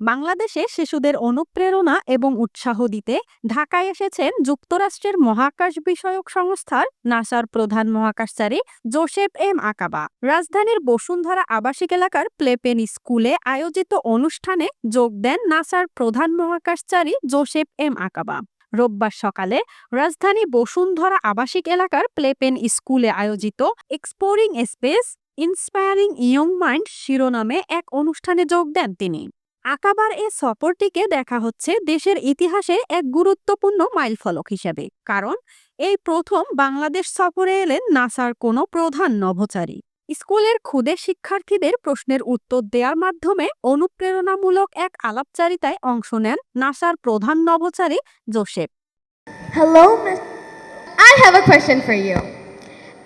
বাংলাদেশে শিশুদের অনুপ্রেরণা এবং উৎসাহ দিতে ঢাকায় এসেছেন যুক্তরাষ্ট্রের মহাকাশ বিষয়ক সংস্থার নাসার প্রধান মহাকাশচারী জোসেফ এম আকাবা। রাজধানীর বসুন্ধরা আবাসিক এলাকার প্লেপেন স্কুলে আয়োজিত অনুষ্ঠানে যোগ দেন নাসার প্রধান মহাকাশচারী জোসেফ এম আকাবা। রোববার সকালে রাজধানী বসুন্ধরা আবাসিক এলাকার প্লেপেন স্কুলে আয়োজিত exploring space inspiring young mind শিরোনামে এক অনুষ্ঠানে যোগ দেন তিনি। আকাবার এ সফরটিকে দেখা হচ্ছে দেশের ইতিহাসে এক গুরুত্বপূর্ণ মাইলফলক হিসেবে কারণ এই প্রথম বাংলাদেশ সফরে এলেন নাসার কোনো প্রধান নভোচারী স্কুলের ক্ষুদে শিক্ষার্থীদের প্রশ্নের উত্তর দেওয়ার মাধ্যমে অনুপ্রেরণামূলক এক আলাপচারিতায় অংশ নেন নাসার প্রধান নভোচারী Joseph Hello, Miss. I have a question for you.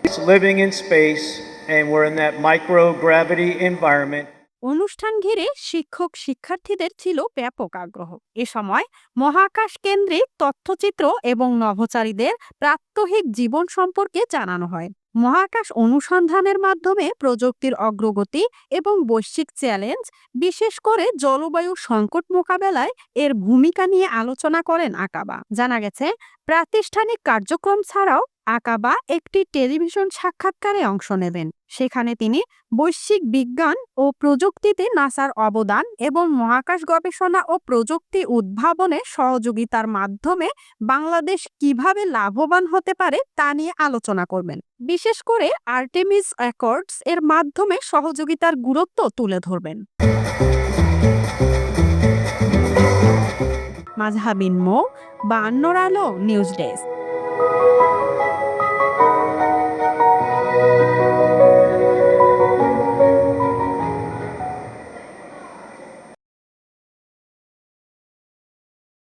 It's living in space, and we're in that microgravity environment. অনুষ্ঠান ঘিরে শিক্ষক শিক্ষার্থীদের ছিল ব্যাপক আগ্রহ। এ সময় মহাকাশ কেন্দ্রিক তথ্যচিত্র এবং নভোচারীদের প্রাত্যহিক জীবন সম্পর্কে জানানো হয়। মহাকাশ অনুসন্ধানের মাধ্যমে প্রযুক্তির অগ্রগতি এবং বৈশ্বিক চ্যালেঞ্জ, বিশেষ করে জলবায়ু সংকট মোকাবেলায় এর ভূমিকা নিয়ে আলোচনা করেন আকাবা। জানা গেছে প্রাতিষ্ঠানিক কার্যক্রম ছাড়াও আকাবা একটি টেলিভিশন সাক্ষাৎকারে অংশ নেবেন। সেখানে তিনি বৈশ্বিক বিজ্ঞান ও প্রযুক্তিতে নাসার অবদান এবং মহাকাশ গবেষণা ও প্রযুক্তি উদ্ভাবনে সহযোগিতার মাধ্যমে বাংলাদেশ কীভাবে লাভবান হতে পারে তা নিয়ে আলোচনা করবেন। বিশেষ করে আর্টেমিস অ্যাকর্ডস এর মাধ্যমে সহযোগিতার গুরুত্ব তুলে ধরবেন। মাজহাবিন মো বা আলো নিউজ ডেস্ক।